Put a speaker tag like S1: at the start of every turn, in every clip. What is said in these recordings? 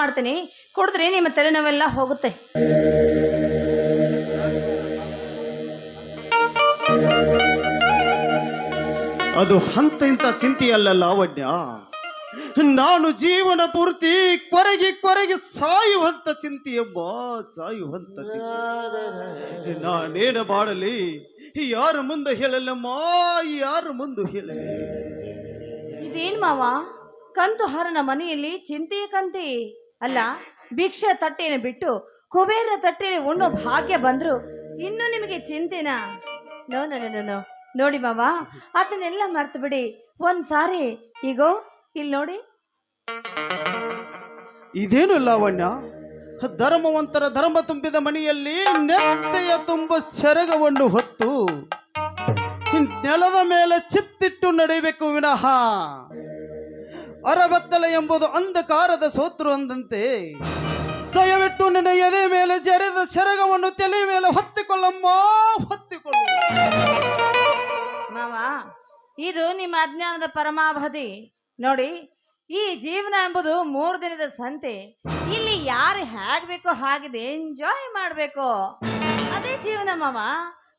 S1: ಮಾಡ್ತೀನಿ. ಕೊಡಿದ್ರೆ ನಿಮ್ಮ ತಲೆನೋವೆಲ್ಲ ಹೋಗುತ್ತೆ.
S2: ಅದು ಹಂತ ಇಂಥ ಚಿಂತೆಯಲ್ಲ ಲಾವಣ್ಯ ನಾನು ಜೀವನ ಪೂರ್ತಿ ಕೊರಗಿ ಕೊರಗಿ ಸಾಯುವಂತ ಚಿಂತೆ ಎಂಬ ಸಾಯುವಂತ ನಾನೇನ ಬಾಡಲಿ ಮಾಡಲಿ ಯಾರ ಮುಂದೆ ಹೇಳಲಮ್ಮ ಯಾರ ಮುಂದೆ ಹೇಳಲಿ?
S1: ಇದೇನ್ ಮಾವ? ಕಂತು ಹರನ ಮನೆಯಲ್ಲಿ ಚಿಂತೆಯ ಕಂತೆ. ಅಲ್ಲ, ಭಿಕ್ಷೆ ತಟ್ಟೆಯನ್ನು ಬಿಟ್ಟು ಕುಬೇರ ತಟ್ಟೆಯಲ್ಲಿ ಉಣ್ಣೋ ಭಾಗ್ಯ ಬಂದ್ರು ಇನ್ನು ನಿಮಗೆ ಚಿಂತೆನಾ? ನೋ ನೋ ನೋ ನೋ ನೋಡಿ ಮಾವ, ಅದನ್ನೆಲ್ಲ ಮರ್ತು ಬಿಡಿ. ಒಂದ್ಸಾರಿ ಈಗೋ, ಇಲ್ಲಿ ನೋಡಿ.
S2: ಇದೇನು ಲಾವಣ್ಯ? ಧರ್ಮವಂತರ ಧರ್ಮ ತುಂಬಿದ ಮನೆಯಲ್ಲಿ ನೆತ್ತೆಯ ತುಂಬ ಸೆರಗವನ್ನು ಹೊತ್ತು ನೆಲದ ಮೇಲೆ ಚಿತ್ತಿಟ್ಟು ನಡೆಯಬೇಕು ವಿನಃ. ಅರಬತ್ತಲ ಎಂಬುದು ಅಂಧಕಾರದ ಸೋತ್ರು ಅಂದಂತೆ, ದಯವಿಟ್ಟು ನಿನ್ನ ಎದೆ ಮೇಲೆ ಜರೆದ ಸೆರಗವನ್ನು ತಲೆ ಮೇಲೆ ಹೊತ್ತಿಕೊಳ್ಳಮ್ಮ, ಹೊತ್ತಿಕೊಳ್ಳು.
S1: ಮಾವ, ಇದು ನಿಮ್ಮ ಅಜ್ಞಾನದ ಪರಮಾವಧಿ. ನೋಡಿ, ಈ ಜೀವನ ಎಂಬುದು ಮೂರು ದಿನದ ಸಂತೆ. ಇಲ್ಲಿ ಯಾರು ಹೇಗ್ ಬೇಕೋ ಹಾಗಿದೆ ಎಂಜಾಯ್ ಮಾಡ್ಬೇಕು. ಅದೇ ಜೀವನ ಮಾವ.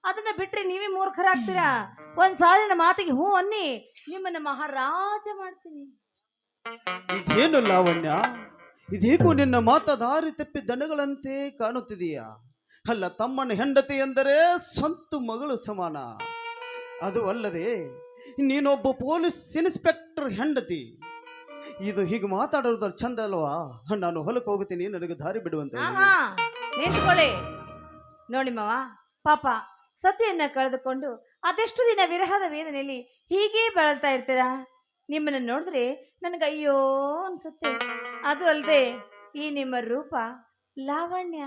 S1: ಅದನ್ನ ಬಿಟ್ರೆ ನೀವೇ ಮೂರ್ಖರಾಗ್ತೀರಾ? ಒಂದ್ ಸಾಲಿನ ಮಾತಿಗೆ ಹೂ ಅನ್ನಿ, ನಿಮ್ಮನ್ನ ಮಹಾರಾಜ ಮಾಡ್ತೀನಿ.
S2: ಇದೇನು ಲಾವಣ್ಯ? ಇದೀಗೂ ನಿನ್ನ ಮಾತ ದಾರಿ ತಪ್ಪಿ ದನಗಳಂತೆ ಕಾಣುತ್ತಿದೆಯಾ? ಅಲ್ಲ, ತಮ್ಮನ ಹೆಂಡತಿ ಎಂದರೆ ಸ್ವಂತ ಮಗಳು ಸಮಾನ. ಅದು ಅಲ್ಲದೆ, ನೀನೊಬ್ಬ ಪೊಲೀಸ್ ಇನ್ಸ್ಪೆಕ್ಟರ್ ಹೆಂಡತಿ. ಇದು ಹೀಗೆ ಮಾತಾಡೋದ್ರ ಚಂದ ಅಲ್ವಾ? ನಾನು ಹೊಲಕ್ಕೆ ಹೋಗುತ್ತೀನಿ ನನಗೆ ದಾರಿ ಬಿಡುವಂತೆ.
S1: ನಿಂತ್ಕೊಳ್ಳಿ. ನೋಡಿ ಮಾವ, ಪಾಪ, ಸತಿಯನ್ನ ಕಳೆದುಕೊಂಡು ಅದೆಷ್ಟು ದಿನ ವಿರಹದ ವೇದನೆಯಲ್ಲಿ ಹೀಗೆ ಬಳಲ್ತಾ ಇರ್ತೀರಾ? ನಿಮ್ಮನ್ನ ನೋಡಿದ್ರೆ ನನಗೆ ಅಯ್ಯೋ ಅನ್ಸುತ್ತೆ. ಅದು ಅಲ್ಲದೆ ಈ ನಿಮ್ಮ ರೂಪ ಲಾವಣ್ಯ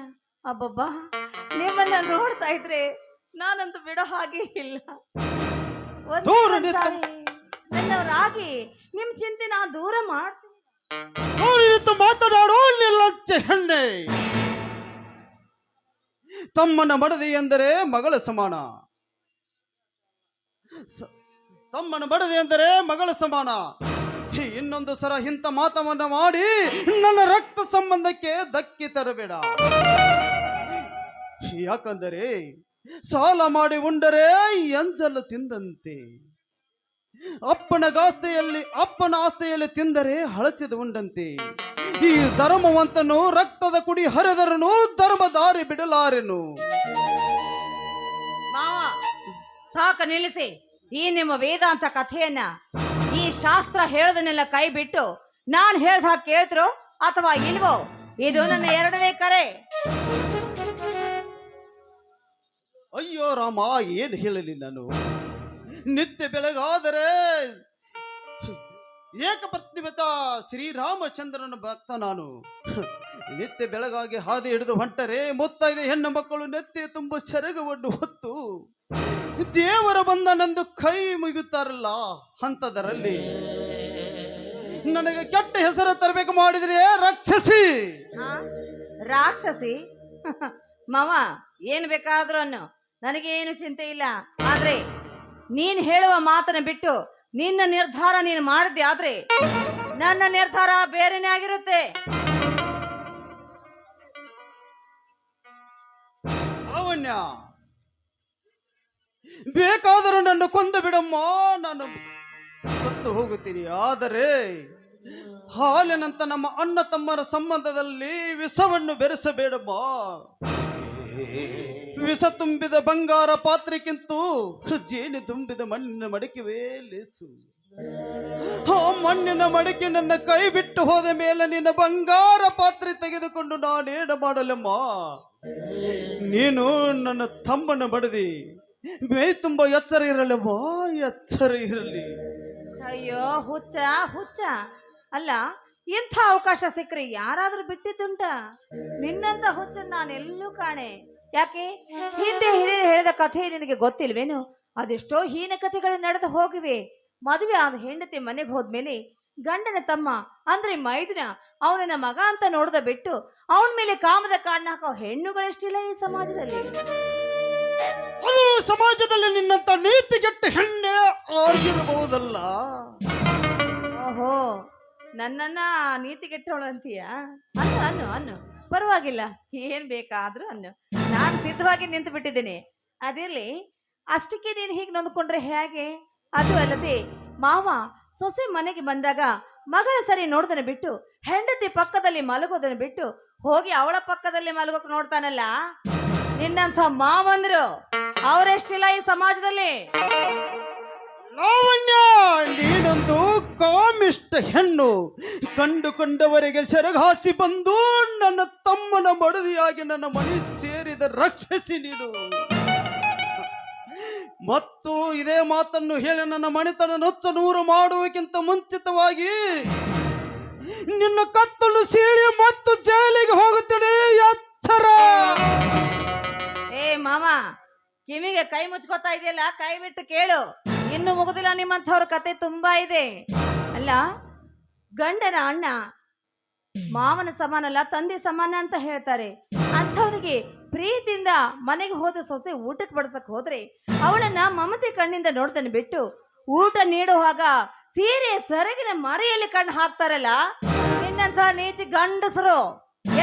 S1: ಅಬ್ಬಬ್ಬಾ ನಿಮ್ಮನ್ನ ನೋಡ್ತಾ ಇದ್ರೆ ನಾನಂತೂ ಬಿಡೋ ಹಾಗೆ ಇಲ್ಲ. ನನ್ನವರಾಗಿ ನಿಮ್ ಚಿಂತೆ ನಾ ದೂರ ಮಾಡ್ತೀನಿ.
S2: ಮಾತನಾಡೋ ಹೆಣ್ಣೆ. ತಮ್ಮನ ಮಡದಿ ಎಂದರೆ ಮಗಳ ಸಮಾನ. ಸ- ತಮ್ಮನ ಬಡದೆ ಎಂದರೆ ಮಗಳ ಸಮಾನ. ಇನ್ನೊಂದು ಸರ ಇಂಥ ಮಾತವನ್ನು ಮಾಡಿ ನನ್ನ ರಕ್ತ ಸಂಬಂಧಕ್ಕೆ ಧಕ್ಕೆ ತರಬೇಡ. ಯಾಕಂದರೆ ಸಾಲ ಮಾಡಿ ಉಂಡರೆ ಎಂಜಲು ತಿಂದಂತೆ. ಅಪ್ಪನ ಗಾಸ್ತೆಯಲ್ಲಿ, ಅಪ್ಪನ ಆಸ್ತೆಯಲ್ಲಿ ತಿಂದರೆ ಹಳಚಿದ ಉಂಡಂತೆ. ಈ ಧರ್ಮವಂತನು ರಕ್ತದ ಕುಡಿ ಹರಿದರನು, ಧರ್ಮ ದಾರಿ ಬಿಡಲಾರೆನು.
S1: ಸಾಕು ನಿಲ್ಲಿಸಿ. ಈ ನಿಮ್ಮ ವೇದಾಂತ ಕಥೆಯನ್ನ ಈ ಶಾಸ್ತ್ರ ಹೇಳೋದನ್ನೆಲ್ಲ ಕೈ ಬಿಟ್ಟು ನಾನು ಹೇಳ್ದ ಕೇಳ್ತಿರೋ ಅಥವಾ ಇಲ್ವೋ? ಇದು ನನ್ನ ಎರಡನೇ ಕರೆ.
S2: ಅಯ್ಯೋ ರಾಮ, ಏನ್ ಹೇಳಲಿ ನಾನು? ನಿತ್ಯ ಬೆಳಗಾದರೆ ಏಕಪತ್ನಿವತ ಶ್ರೀರಾಮಚಂದ್ರನ ಭಕ್ತ ನಾನು. ನಿತ್ಯ ಬೆಳಗಾಗಿ ಹಾದಿ ಹಿಡಿದು ಹೊಂಟರೆ, ಮುತ್ತೈದೆ ಹೆಣ್ಣು ಮಕ್ಕಳು ನೆತ್ತಿ ತುಂಬ ಸೆರಗವನ್ನು ಹೊತ್ತು, ದೇವರ ಬಂದನೆಂದು ಕೈ ಮುಗಿಯುತ್ತಾರಲ್ಲ ಹಂತದರಲ್ಲಿ ನನಗೆ ಕೆಟ್ಟ ಹೆಸರು ತರಬೇಕು ಮಾಡಿದ್ರೆ ರಾಕ್ಷಸಿ.
S1: ಆ? ರಾಕ್ಷಸಿ? ಮಾವ, ಏನು ಬೇಕಾದ್ರೂ ನನಗೇನು ಚಿಂತೆ ಇಲ್ಲ. ಆದ್ರೆ ನೀನ್ ಹೇಳುವ ಮಾತನ್ನ ಬಿಟ್ಟು ನಿನ್ನ ನಿರ್ಧಾರ ನೀನು ಮಾಡಿದೆ ಆದ್ರೆ ನನ್ನ ನಿರ್ಧಾರ ಬೇರೆನೇ ಆಗಿರುತ್ತೆ.
S2: ಲಾವಣ್ಯ ಬೇಕಾದರೂ ನನ್ನ ಕೊಂದು ಬಿಡಮ್ಮ, ನಾನು ಸತ್ತು ಹೋಗುತ್ತೀನಿ. ಆದರೆ ಹಾಲಿನಂತ ನಮ್ಮ ಅಣ್ಣ ತಮ್ಮರ ಸಂಬಂಧದಲ್ಲಿ ವಿಷವನ್ನು ಬೆರೆಸಬೇಡಮ್ಮ. ವಿಷ ತುಂಬಿದ ಬಂಗಾರ ಪಾತ್ರೆಗಿಂತೂ ಜೇನು ತುಂಬಿದ ಮಣ್ಣಿನ ಮಡಿಕೆವೇ ಲೇಸು ಆ ಮಣ್ಣಿನ ಮಡಿಕೆ ನನ್ನ ಕೈ ಬಿಟ್ಟು ಹೋದ ಮೇಲೆ ನಿನ್ನ ಬಂಗಾರ ಪಾತ್ರೆ ತೆಗೆದುಕೊಂಡು ನಾನೇನು ಮಾಡಲಮ್ಮ? ನೀನು ನನ್ನ ತಮ್ಮನ ಬಡದಿ. ಮೇ ತುಂಬ ಎಚ್ಚರ ಇರಲಮ್ಮ, ಎಚ್ಚರ ಇರಲಿ.
S1: ಅಯ್ಯೋ, ಹುಚ್ಚ ಹುಚ್ಚ. ಅಲ್ಲ, ಇಂಥ ಅವಕಾಶ ಸಿಕ್ಕರೆ ಯಾರಾದ್ರೂ ಬಿಟ್ಟಿದ್ದುಂಟ? ನಿನ್ನಂತ ಹುಚ್ಚ ನಾನೆಲ್ಲೂ ಕಾಣೆ. ಯಾಕೆ? ಹಿಂದೆ ಹಿರಿಯರು ಹೇಳಿದ ಕಥೆ ನಿನಗೆ ಗೊತ್ತಿಲ್ವೇನು? ಅದೆಷ್ಟೋ ಹೀನ ಕಥೆಗಳು ನಡೆದು ಹೋಗಿವೆ. ಮದುವೆ ಆದ ಹೆಂಡತಿ ಮನೆಗೆ ಹೋದ್ಮೇಲೆ ಗಂಡನ ತಮ್ಮ ಅಂದ್ರೆ ಮೈದುನ ಅವನನ್ನ ಮಗ ಅಂತ ನೋಡ್ದ ಬಿಟ್ಟು ಅವನ ಮೇಲೆ ಕಾಮದ ಕಾರಣ ಹಾಕೋ ಹೆಣ್ಣುಗಳೆಷ್ಟಿಲ್ಲ ಈ ಸಮಾಜದಲ್ಲಿ?
S2: ಅದು ಸಮಾಜದಲ್ಲಿ ನಿನ್ನಂತ ನೀತಿಗೆಟ್ಟ ಹೆಣ್ಣೆ ಆಗಿರಬಹುದಲ್ಲ.
S1: ಓಹೋ ನನ್ನನ್ನ ನೀತಿ ಕೆಟ್ಟವಳು ಅಂತೀಯ? ಅನ್ನು ಅನ್ನು ಅನ್ನು. ಪರವಾಗಿಲ್ಲ. ಏನ್ ಬೇಕಾದ್ರೂ ಅನ್ನು. ನಾನು ಸಿದ್ಧವಾಗಿ ನಿಂತು ಬಿಟ್ಟಿದ್ದೀನಿ. ಅದಿರ್ಲಿ, ಅಷ್ಟಕ್ಕೆ ನೀನು ಹೀಗೆ ನೊಂದ್ಕೊಂಡ್ರೆ ಹೇಗೆ? ಅದು ಅಲ್ಲದೆ, ಮಾವ ಸೊಸೆ ಮನೆಗೆ ಬಂದಾಗ ಮಗಳ ಸರಿ ನೋಡ್ದನ ಬಿಟ್ಟು, ಹೆಂಡತಿ ಪಕ್ಕದಲ್ಲಿ ಮಲಗೋದನ್ನ ಬಿಟ್ಟು ಹೋಗಿ ಅವಳ ಪಕ್ಕದಲ್ಲಿ ಮಲಗೋಕ್ ನೋಡ್ತಾನಲ್ಲ? ನಿನ್ನಂಥ ಮಾವಂದ್ರು ಅವರೆಷ್ಟಿಲ್ಲ ಈ ಸಮಾಜದಲ್ಲಿ?
S2: ಲಾವಣ್ಯ, ನೀನೊಂದು ಕಾಮಿಷ್ಟ ಹೆಣ್ಣು. ಕಂಡುಕೊಂಡವರಿಗೆ ಸೆರಗಾಸಿ ಬಂದು ನನ್ನ ತಮ್ಮನ ಮಡದಿಯಾಗಿ ನನ್ನ ಮನೆ ಸೇರಿದ ರಕ್ಷಿಸಿ ನೀನು. ಮತ್ತು ಇದೇ ಮಾತನ್ನು ಹೇಳಿ ನನ್ನ ಮನೆತನ ನೊಚ್ಚ ನೂರು ಮಾಡುವಕ್ಕಿಂತ ಮುಂಚಿತವಾಗಿ ನಿನ್ನ ಕತ್ತಲು ಸೀಳಿ ಮತ್ತು ಜೈಲಿಗೆ ಹೋಗುತ್ತೇನೆ, ಎಚ್ಚರ.
S1: ಏ ಮಾಮ, ಕಿವಿಗೆ ಕೈ ಮುಚ್ಕೋತಾ ಇದೆಯಲ್ಲ, ಕೈ ಬಿಟ್ಟು ಕೇಳು. ಇನ್ನು ಮುಗುದಿಲ್ಲ ನಿಮ್ಮಂಥವ್ರ ಕತೆ ತುಂಬಾ ಇದೆ. ಅಲ್ಲ, ಗಂಡನ ಅಣ್ಣ ಮಾವನ ಸಮಾನ ಅಲ್ಲ ತಂದೆ ಸಮಾನ ಅಂತ ಹೇಳ್ತಾರೆ. ಅಂಥವನಿಗೆ ಪ್ರೀತಿಯಿಂದ ಮನೆಗೆ ಹೋದ ಸೊಸೆ ಊಟಕ್ಕೆ ಬಡಿಸಕ್ ಹೋದ್ರೆ ಅವಳನ್ನ ಮಮತೆ ಕಣ್ಣಿಂದ ನೋಡ್ತಾನೆ ಬಿಟ್ಟು ಊಟ ನೀಡುವಾಗ ಸೀರೆ ಸೆರಗಿನ ಮರೆಯಲ್ಲಿ ಕಣ್ಣು ಹಾಕ್ತಾರಲ್ಲ, ನಿನ್ನಂಥ ನೀಚಿ ಗಂಡಸರು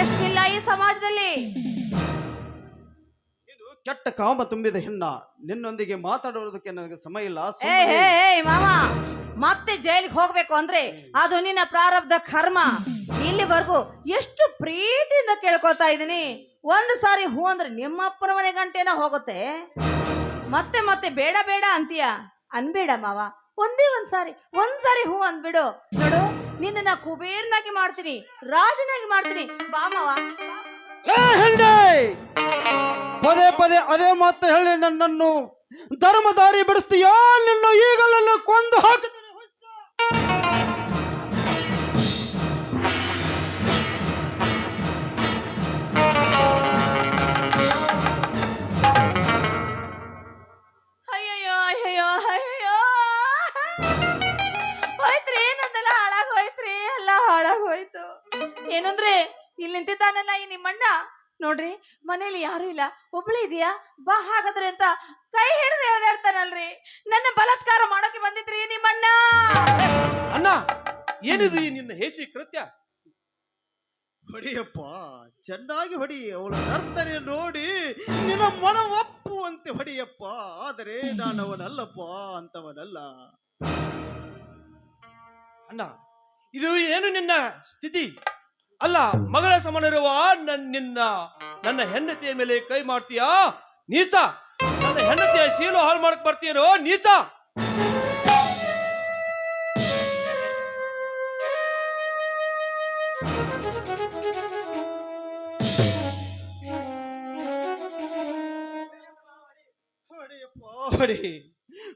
S1: ಎಷ್ಟಿಲ್ಲ ಈ ಸಮಾಜದಲ್ಲಿ?
S2: ಕೆಟ್ಟ ಕಾಮ ತುಂಬಿದ ಹೆಣ್ಣ ನಿನ್ನೊಂದಿಗೆ ಮಾತಾಡೋದಕ್ಕೆ ನನಗೆ ಸಮಯ ಇಲ್ಲ
S1: ಏ
S2: ಸುಮ್ಮನೆ
S1: ಹೇ ಮಾಮಾ ಮತ್ತೆ ಜೈಲಿಗೆ ಹೋಗ್ಬೇಕು ಅಂದ್ರೆ ಅದು ನಿನ್ನ ಪ್ರಾರಬ್ಧ ಕರ್ಮ. ಇಲ್ಲಿವರೆಗೂ ಎಷ್ಟು ಪ್ರೀತಿಯಿಂದ ಕೇಳ್ಕೊತಾ ಇದ್ದೀನಿ. ಒಂದು ಸಾರಿ ಹೂ ಅಂದ್ರೆ ನಿಮ್ಮಪ್ಪನ ಮನೆ ಗಂಟೆನ ಹೋಗುತ್ತೆ. ಮತ್ತೆ ಮತ್ತೆ ಬೇಡ ಬೇಡ ಅಂತೀಯ? ಅನ್ಬೇಡ ಮಾವ. ಒಂದೇ ಒಂದ್ಸಾರಿ ಒಂದ್ಸಾರಿ ಒಂದ್ ಸಾರಿ ಹೂ ಅಂದ್ಬಿಡು. ನೋಡು ನಿನ್ನ ಕುಬೇರ್ನಾಗಿ ಮಾಡ್ತೀನಿ ರಾಜನಾಗಿ ಮಾಡ್ತೀನಿ. ಬಾ ಮಾವ.
S2: ಏ! ಪದೇ ಪದೇ ಅದೇ ಮಾತು ಹೇಳಿ ನನ್ನನ್ನು ಧರ್ಮ ದಾರಿ ಬಿಡಿಸ್ತೀಯಾ? ನಿನ್ನ ಈಗಲನ್ನು ಕೊಂದು ಹಾಕ
S1: ಅಯ್ಯಯ್ಯೋ ಅಯ್ಯಯ್ಯೋ ಅಯ್ಯಯ್ಯೋ. ಹೋಯ್ತ್ರಿ, ನಂದೆಲ್ಲ ಹಾಳಾಗೋಯ್ತ್ರಿ ಎಲ್ಲ ಹಾಳಾಗೋಯ್ತು ಏನಂದ್ರೆ, ಇಲ್ಲಿ ನಿಂತಿದ್ದಾನಲ್ಲ ಈ ನಿಮ್ಮಣ್ಣ. ನೋಡ್ರಿ, ಮನೇಲಿ ಯಾರು ಇಲ್ಲ. ಒಬ್ಳು ಇದೆಯಾ ಬಾ ಹಾಗಾದ್ರೆ ಅಂತ ಕೈ ಹಿಡಿದು ಹೇಳ್ತಾನಲ್ರಿ ನನ್ನ ಬಲತ್ಕಾರ ಮಾಡೋಕೆ ಬಂದಿದ್ರಿ ನಿಮ್ಮಣ್ಣ!
S3: ಅಣ್ಣ, ಏನಿದು ಈ ನಿನ್ನ ಹೇಸಿ ಕೃತ್ಯ?
S2: ಹೊಡಿಯಪ್ಪ, ಚೆನ್ನಾಗಿ ಹೊಡಿ. ಅವಳ ನರ್ತನೆ ನೋಡಿ ನಿನ್ನ ಮನ ಒಪ್ಪುವಂತೆ ಹೊಡಿಯಪ್ಪ. ಆದರೆ ನಾನು ಅವನಲ್ಲಪ್ಪ ಅಂತವನಲ್ಲ.
S3: ಅಣ್ಣ, ಇದು ಏನು ನಿನ್ನ ಸ್ಥಿತಿ? ಅಲ್ಲ, ಮಗಳ ಸಮನಿರುವ ನನ್ ನಿನ್ನ ನನ್ನ ಹೆಂಡತಿಯ ಮೇಲೆ ಕೈ ಮಾಡ್ತೀಯಾ? ನೀಚ. ನನ್ನ ಹೆಂಡತಿಯ ಶೀಲು ಹಾಳು ಮಾಡಕ್ ಬರ್ತೀಯನೋ? ನೀಚ.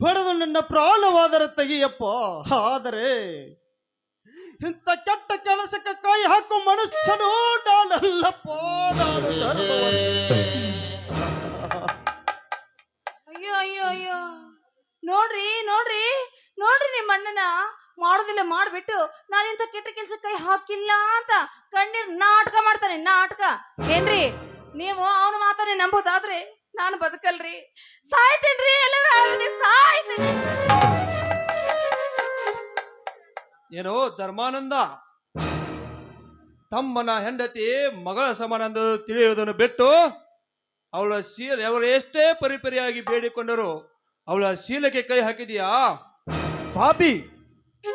S2: ಹೊಡೆದು ನನ್ನ ಪ್ರಾಣವಾದರ ತೆಗಿಯಪ್ಪ. ಆದರೆ ಇಂಥ ಕೆಟ್ಟ ಕೆಲಸಕ್ಕೆ ಕೈ ಹಾಕು ಮನುಷ್ಯನು ನಾನಲ್ಲಪ್ಪ.
S1: ಅಯ್ಯೋ ಅಯ್ಯೋ ಅಯ್ಯೋ. ನೋಡ್ರಿ ನೋಡ್ರಿ ನೋಡ್ರಿ ನಿಮ್ಮ ಅಣ್ಣನ. ಮಾಡೋದಿಲ್ಲ, ಮಾಡ್ಬಿಟ್ಟು ನಾನು ಇಂಥ ಕೆಟ್ಟ ಕೆಲಸಕ್ಕೆ ಕೈ ಹಾಕಿಲ್ಲ ಅಂತ. ಕಣ್ಣೀರ್ ನಾಟಕ ಮಾಡ್ತಾನೆ, ನಾಟಕ. ಏನ್ರಿ, ನೀವು ಅವನ ಮಾತನ್ನೇ ನಂಬೋದಾದ್ರೆ ನಾನು ಬದುಕಲ್ರಿ. ಸಾಯ್ತೇನ್ರಿ, ಎಲ್ಲರೂ ಸಾಯ್ತೇನೆ
S3: ಏನೋ ಧರ್ಮಾನಂದ. ತಮ್ಮನ ಹೆಂಡತಿ ಮಗಳ ಸಮಾನಂದ ತಿಳಿಯುವುದನ್ನು ಬಿಟ್ಟು ಅವಳ ಶೀಲ ಅವರು ಎಷ್ಟೇ ಪರಿಪರಿಯಾಗಿ ಬೇಡಿಕೊಂಡರು ಅವಳ ಶೀಲಕ್ಕೆ ಕೈ ಹಾಕಿದೀಯಾ? ಪಾಪಿ,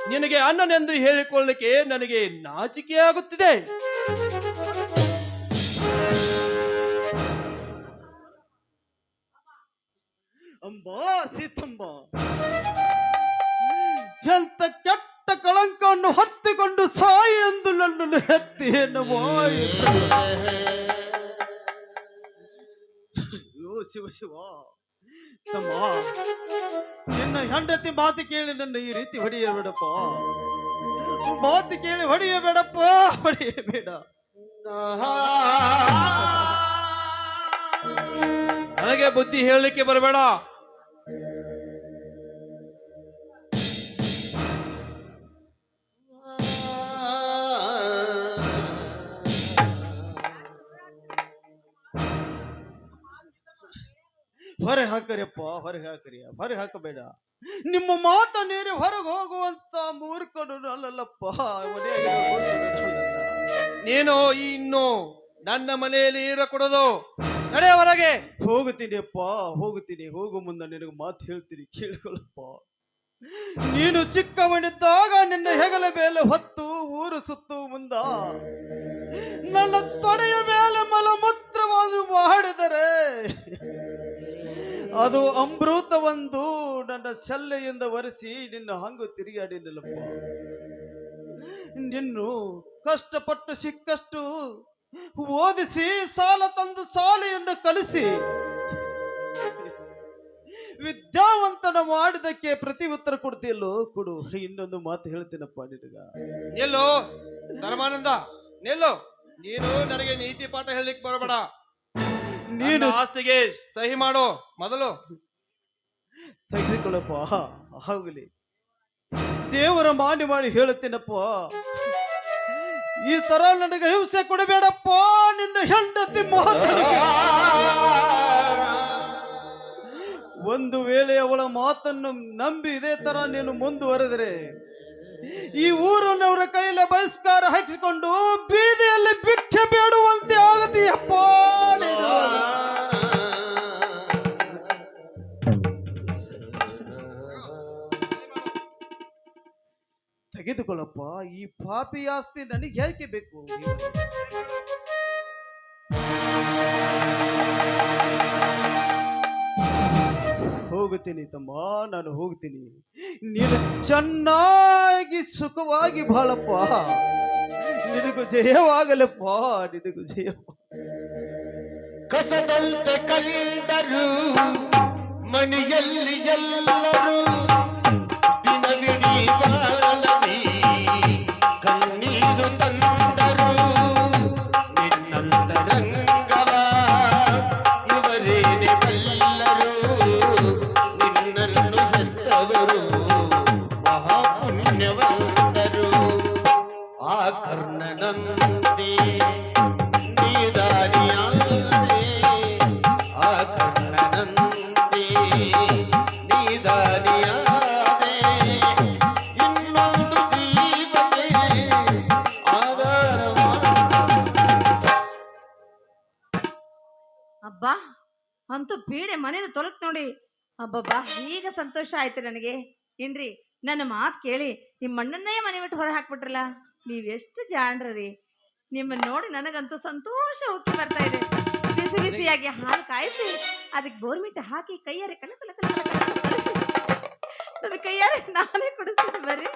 S3: ನಿನಗೆ ಅಣ್ಣನೆಂದು ಹೇಳಿಕೊಳ್ಳಕ್ಕೆ ನನಗೆ ನಾಚಿಕೆ ಆಗುತ್ತಿದೆ
S2: ಅಂಬಾ, ಸೀತಂಬ, ಎಂತ ಕೆಟ್ಟ ಕಳಂಕವನ್ನು ಹೊತ್ತಿಕೊಂಡು ಸಾಯಿ ಎಂದು ನನ್ನನ್ನು ಹೆತ್ತಿ ಅಯ್ಯೋ, ಶಿವ ಶಿವ. ತಮ್ಮ, ನಿನ್ನ ಹೆಂಡತಿ ಮಾತು ಕೇಳಿ ನನ್ನ ಈ ರೀತಿ ಹೊಡೆಯಬೇಡಪ್ಪ. ಮಾತು ಕೇಳಿ ಹೊಡೆಯಬೇಡಪ್ಪ, ಹೊಡೆಯಬೇಡ.
S3: ನನಗೆ ಬುದ್ಧಿ ಹೇಳಲಿಕ್ಕೆ ಬರಬೇಡ.
S2: ಹೊರೆ ಹಾಕರಿಯಪ್ಪ, ಹೊರೆ ಹಾಕರಿಯ ಹೊರೆ ಹಾಕಬೇಡ. ನಿಮ್ಮ ಮಾತ ನೀರಿ ಹೊರಗೆ ಹೋಗುವಂತ ಮೂರ್ಖನು ಅಲ್ಲಲ್ಲಪ್ಪ
S3: ನೀನೋ ಇನ್ನು ನನ್ನ ಮನೆಯಲ್ಲಿ ಇರಕೂಡದು. ನಡೆ ಹೊರಗೆ.
S2: ಹೋಗುತ್ತೀನಿಯಪ್ಪ, ಹೋಗುತ್ತೀನಿ. ಹೋಗು ಮುಂದೆ ನಿನಗೆ ಮಾತು ಹೇಳ್ತೀನಿ ಕೇಳ್ಕೊಳ್ಳಪ್ಪ ನೀನು ಚಿಕ್ಕವನಿದ್ದಾಗ ನಿನ್ನ ಹೆಗಲ ಮೇಲೆ ಹೊತ್ತು, ಊರು ಸುತ್ತು ಮುಂದ. ನನ್ನ ತೊಡೆಯ ಅದು ಅಮೃತವೊಂದು ನನ್ನ ಸೆಲ್ಲೆಯಿಂದ ಒರೆಸಿ ನಿನ್ನ ಹಂಗು ತಿರುಗಾಡಿನಲ್ಲಪ್ಪ. ನಿನ್ನು ಕಷ್ಟಪಟ್ಟು ಸಿಕ್ಕಷ್ಟು ಓದಿಸಿ ಸಾಲ ತಂದು ಸಾಲೆಯನ್ನು ಕಲಿಸಿ ವಿದ್ಯಾವಂತನ ಮಾಡಿದಕ್ಕೆ ಪ್ರತಿ ಉತ್ತರ ಕೊಡ್ತೀಯಲ್ಲೋ ಕೊಡು. ಇನ್ನೊಂದು ಮಾತು ಹೇಳ್ತೀನಪ್ಪ ನಿನಗ.
S3: ಎಲ್ಲೋ ಧರ್ಮಾನಂದ, ನಿಲ್ಲು. ನೀನು ನನಗೆ ನೀತಿ ಪಾಠ ಹೇಳಲಿಕ್ಕೆ ಬರಬೇಡ.
S2: ನೀನು
S3: ಆಸ್ತಿಗೆ ಸಹಿ ಮಾಡು ಮೊದಲು.
S2: ತೆಗೆದುಕೊಳ್ಳಪ್ಪ ಆಗಲಿ. ದೇವರ ಮಾಡಿ ಮಾಡಿ ಹೇಳುತ್ತೇನಪ್ಪ? ಈ ತರ ನನಗೆ ಹಿಂಸೆ ಕೊಡಬೇಡಪ್ಪ ನಿನ್ನ ಹೆಂಡತಿ ಒಂದು ವೇಳೆ ಅವಳ ಮಾತನ್ನು ನಂಬಿ ಇದೇ ತರ ನೀನು ಮುಂದುವರೆದರೆ ಈ ಊರನ್ನವರ ಕೈಯಲ್ಲಿ ಬಹಿಷ್ಕಾರ ಹಾಕಿಸಿಕೊಂಡು ಬೀದಿಯಲ್ಲಿ ಭಿಕ್ಷೆ ಬೇಡುವಂತೆ ಆಗದೆಯಪ್ಪ. ತೆಗೆದುಕೊಳ್ಳಪ್ಪ, ಈ ಪಾಪಿ ಆಸ್ತಿ ನನಗೆ ಹೇಳಿಕೆ ಬೇಕು ಹೋಗುತ್ತೀನಿ ತಮ್ಮ, ನಾನು ಹೋಗ್ತೀನಿ ನೀನು ಚೆನ್ನಾಗಿ ಸುಖವಾಗಿ ಬಾಳಪ್ಪ. ನಿನಗೂ ಜಯವಾಗಲಪ್ಪ ನಿನಗೂ ಜಯ
S4: ಕಸದಂತೆ ಕಂಡರು ಮನೆಯಲ್ಲಿ ಎಲ್ಲರೂ
S1: ಅಂತೂ ಬೀಡೆ ಮನೇನ ತೊಲಕ್ ನೋಡಿ. ಅಬ್ಬಬ್ಬಾ, ಈಗ ಸಂತೋಷ ಆಯ್ತು ನನಗೆ. ಏನ್ರಿ, ನನ್ನ ಮಾತು ಕೇಳಿ ನಿಮ್ಮ ಅಣ್ಣನ್ನೇ ಮನೆ ಬಿಟ್ಟು ಹೊರ ಹಾಕ್ಬಿಟ್ರಲ್ಲ? ನೀವೆಷ್ಟು ಜಾಣ್ರಿ ನಿಮ್ಮನ್ನ ನೋಡಿ ನನಗಂತೂ ಸಂತೋಷ ಉಕ್ಕಿ ಬರ್ತಾ ಇದೆ. ಬಿಸಿ ಬಿಸಿಯಾಗಿ ಹಾಲು ಕಾಯಿಸಿ, ಅದಕ್ಕೆ ಬೋರ್ಮಿಟ್ ಹಾಕಿ ಕೈಯಾರೆ ಕಲ ಕಲ ಕಲ ಕಲ ಕೈಯಾರೆ ನಾನೇ ಕುಡಿಸ್ತೀನಿ ಬರ್ರಿ.